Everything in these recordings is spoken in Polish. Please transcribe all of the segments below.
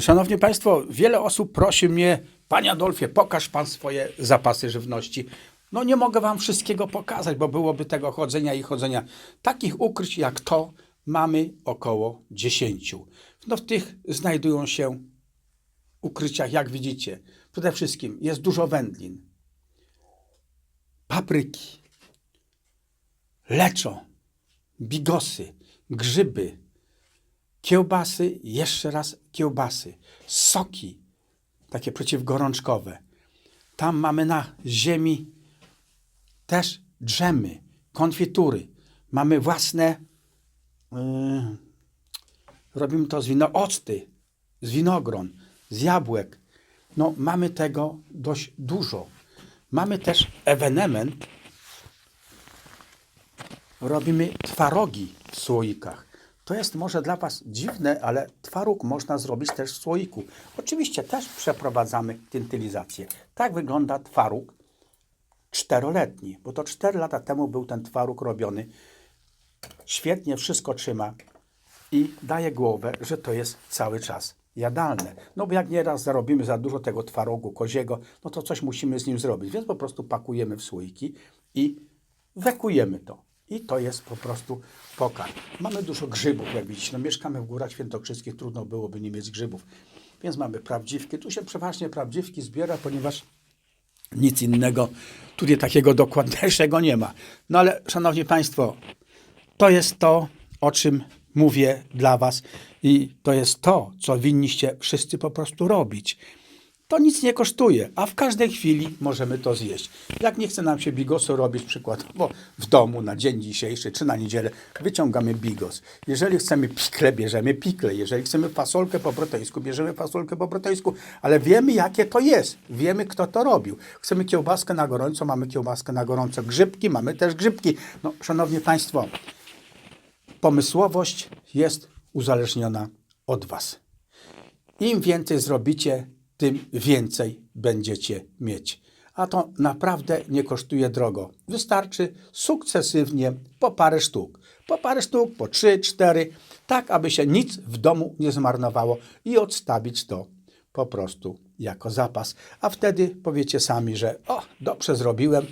Szanowni Państwo, wiele osób prosi mnie, Panie Adolfie, pokaż Pan swoje zapasy żywności. No nie mogę Wam wszystkiego pokazać, bo byłoby tego chodzenia i chodzenia. Takich ukryć jak to mamy około 10. No w tych znajdują się ukryciach, jak widzicie. Przede wszystkim jest dużo wędlin, papryki, leczo, bigosy, grzyby, kiełbasy, jeszcze raz kiełbasy, soki, takie przeciwgorączkowe. Tam mamy na ziemi też drzemy, konfitury. Mamy własne, yy, robimy to z wino, octy, z winogron, z jabłek. No, mamy tego dość dużo. Mamy też ewenement, robimy twarogi w słoikach. To jest może dla Was dziwne, ale twaróg można zrobić też w słoiku. Oczywiście też przeprowadzamy tyntylizację. Tak wygląda twaróg czteroletni, bo to 4 lata temu był ten twaróg robiony. Świetnie wszystko trzyma i daje głowę, że to jest cały czas jadalne. No bo jak nieraz zarobimy za dużo tego twarogu koziego, no to coś musimy z nim zrobić, więc po prostu pakujemy w słoiki i wekujemy to. I to jest po prostu pokarm. Mamy dużo grzybów, jak widzicie. No, mieszkamy w Górach Świętokrzyskich, trudno byłoby nie mieć grzybów. Więc mamy prawdziwki. Tu się przeważnie prawdziwki zbiera, ponieważ nic innego tutaj takiego dokładniejszego nie ma. No ale, szanowni państwo, to jest to, o czym mówię dla was i to jest to, co winniście wszyscy po prostu robić. To nic nie kosztuje, a w każdej chwili możemy to zjeść. Jak nie chce nam się bigosu robić przykładowo w domu na dzień dzisiejszy czy na niedzielę, wyciągamy bigos. Jeżeli chcemy pikle, bierzemy pikle. Jeżeli chcemy fasolkę po brytyjsku, bierzemy fasolkę po brytyjsku. Ale wiemy, jakie to jest. Wiemy, kto to robił. Chcemy kiełbaskę na gorąco, mamy kiełbaskę na gorąco. Grzybki, mamy też grzybki. No, szanowni państwo, pomysłowość jest uzależniona od Was. Im więcej zrobicie, tym więcej będziecie mieć. A to naprawdę nie kosztuje drogo. Wystarczy sukcesywnie po parę sztuk. Po parę sztuk, po trzy, cztery, tak aby się nic w domu nie zmarnowało i odstawić to po prostu jako zapas. A wtedy powiecie sami, że o, dobrze zrobiłem,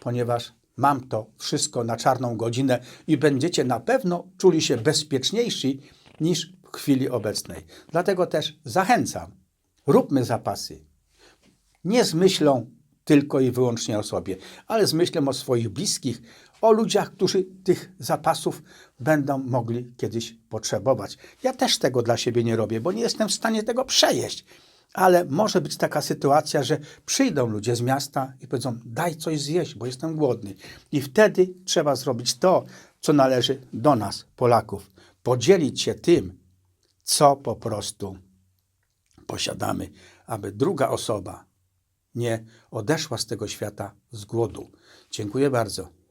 ponieważ mam to wszystko na czarną godzinę i będziecie na pewno czuli się bezpieczniejsi niż w chwili obecnej. Dlatego też zachęcam, róbmy zapasy. Nie z myślą tylko i wyłącznie o sobie, ale z myślą o swoich bliskich, o ludziach, którzy tych zapasów będą mogli kiedyś potrzebować. Ja też tego dla siebie nie robię, bo nie jestem w stanie tego przejeść. Ale może być taka sytuacja, że przyjdą ludzie z miasta i powiedzą: Daj coś zjeść, bo jestem głodny. I wtedy trzeba zrobić to, co należy do nas, Polaków. Podzielić się tym, co po prostu posiadamy, aby druga osoba nie odeszła z tego świata z głodu. Dziękuję bardzo.